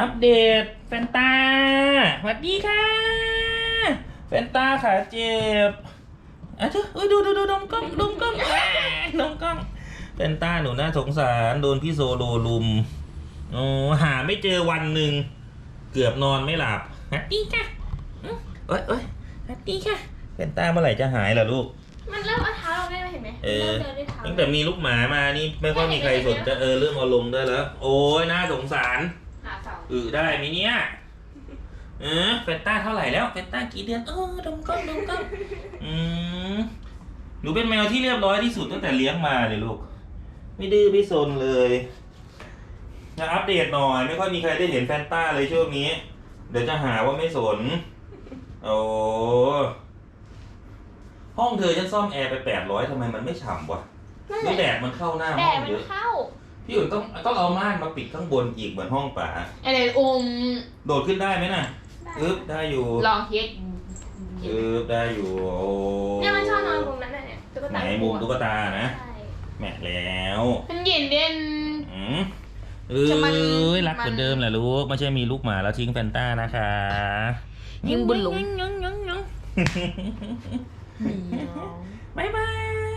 อัปเดตแฟนตาสวัสดีค่ะ แฟนตาขาเจ็บอะเจ้าเอ้ยดูดูดูดมกล้องดมกล้องอ่าดมกล้องแฟนตาหนูน่าสงสารโดนพี่โซโลลุมโอ้หาไม่เจอวันหนึ่งเกือบนอนไม่หลับสวัสดีค่ะอื้อเอ้ยเอ้ยสวัสดีค่ะแฟนตาเมื่อไหร่จะหายล่ะลูก มันเริ่มเอาเท้าเราได้ไหมเห็นไหมเออ เริ่มเดินด้วยเท้าตั้งแต่มีลูกหมามานี่ไม่ค่อยมีใครสนใจะเออเริ่มเอาลงได้แล้ว โอ้ยน่าสงสารหาเสา อือได้ไหมเนี่ยเออเฟนต้าเท่าไหร่แล้วเฟนต้ากี่เดือนเออดมก้องดมก้องอืมหนูเป็นแมวที่เรียบร้อยที่สุดตั้งแต่เลี้ยงมาเลยลูก ไม่ดื้อไม่ซนเลยจะอัปเดตหน่อย ไม่ค่อยมีใครได้เห็นแฟนต้าเลยช่วงนี้ เดี๋ยวจะหาว่าไม่สน โอ้ห้องเธอฉันซ่อมแอร์ไปแปดร้อยทำไมมันไม่ฉ่ำวะนั่นหรือแหแดละดมันเข้าหน้าแดห้อดงมันเยอะ เข้า พี่อุ่นต้องต้องเอาม่านมาปิดข้างบนอีกเหมือนห้องป่าอะไรอมโดดขึ้นได้ไหมน่ะอึ๊บได้อยู่ลองเฮ็ดอึ๊บได้อยู่โอ้เนี่ยมันชอบนอนตรงนั้นน่ะเนี่ยตุ๊กไหนตามุมตุ๊กตานะ ใช่แหมะแล้วมันเย็นเด่นอืมเอ้จะมันยรักเหมือนเดิมแหละลูกไม่ใช่มีลูกหมาแล้วทิ้งแฟนต้านะคะยิงบุญหลงยังยังยังยังบายบาย